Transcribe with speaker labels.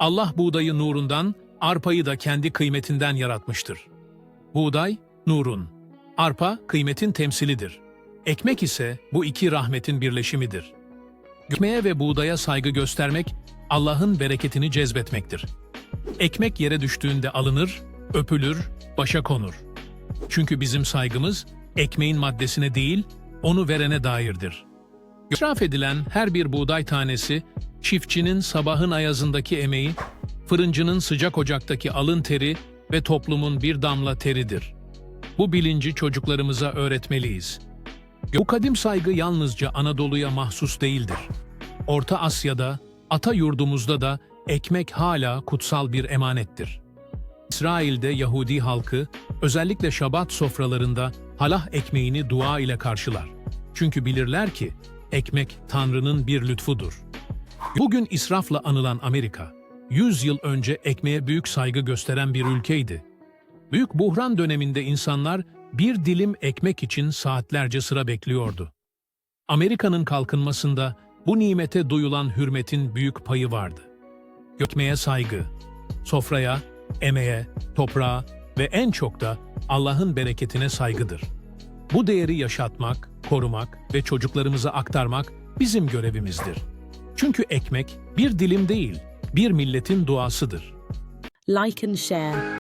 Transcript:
Speaker 1: Allah buğdayı nurundan, arpayı da kendi kıymetinden yaratmıştır. Buğday, nurun. Arpa, kıymetin temsilidir. Ekmek ise bu iki rahmetin birleşimidir. Ekmeğe ve buğdaya saygı göstermek, Allah'ın bereketini cezbetmektir. Ekmek yere düştüğünde alınır, öpülür, başa konur. Çünkü bizim saygımız, ekmeğin maddesine değil, onu verene dairdir. İsraf edilen her bir buğday tanesi, çiftçinin sabahın ayazındaki emeği, fırıncının sıcak ocaktaki alın teri ve toplumun bir damla teridir. Bu bilinci çocuklarımıza öğretmeliyiz. Bu kadim saygı yalnızca Anadolu'ya mahsus değildir. Orta Asya'da, ata yurdumuzda da ekmek hala kutsal bir emanettir. İsrail'de Yahudi halkı özellikle şabat sofralarında halah ekmeğini dua ile karşılar. Çünkü bilirler ki ekmek Tanrı'nın bir lütfudur. Bugün israfla anılan Amerika, 100 yıl önce ekmeğe büyük saygı gösteren bir ülkeydi. Büyük buhran döneminde insanlar bir dilim ekmek için saatlerce sıra bekliyordu. Amerika'nın kalkınmasında bu nimete duyulan hürmetin büyük payı vardı. Ekmeğe saygı, sofraya, emeğe, toprağa ve en çok da Allah'ın bereketine saygıdır. Bu değeri yaşatmak, korumak ve çocuklarımıza aktarmak bizim görevimizdir. Çünkü ekmek bir dilim değil, bir milletin duasıdır.
Speaker 2: Like and share.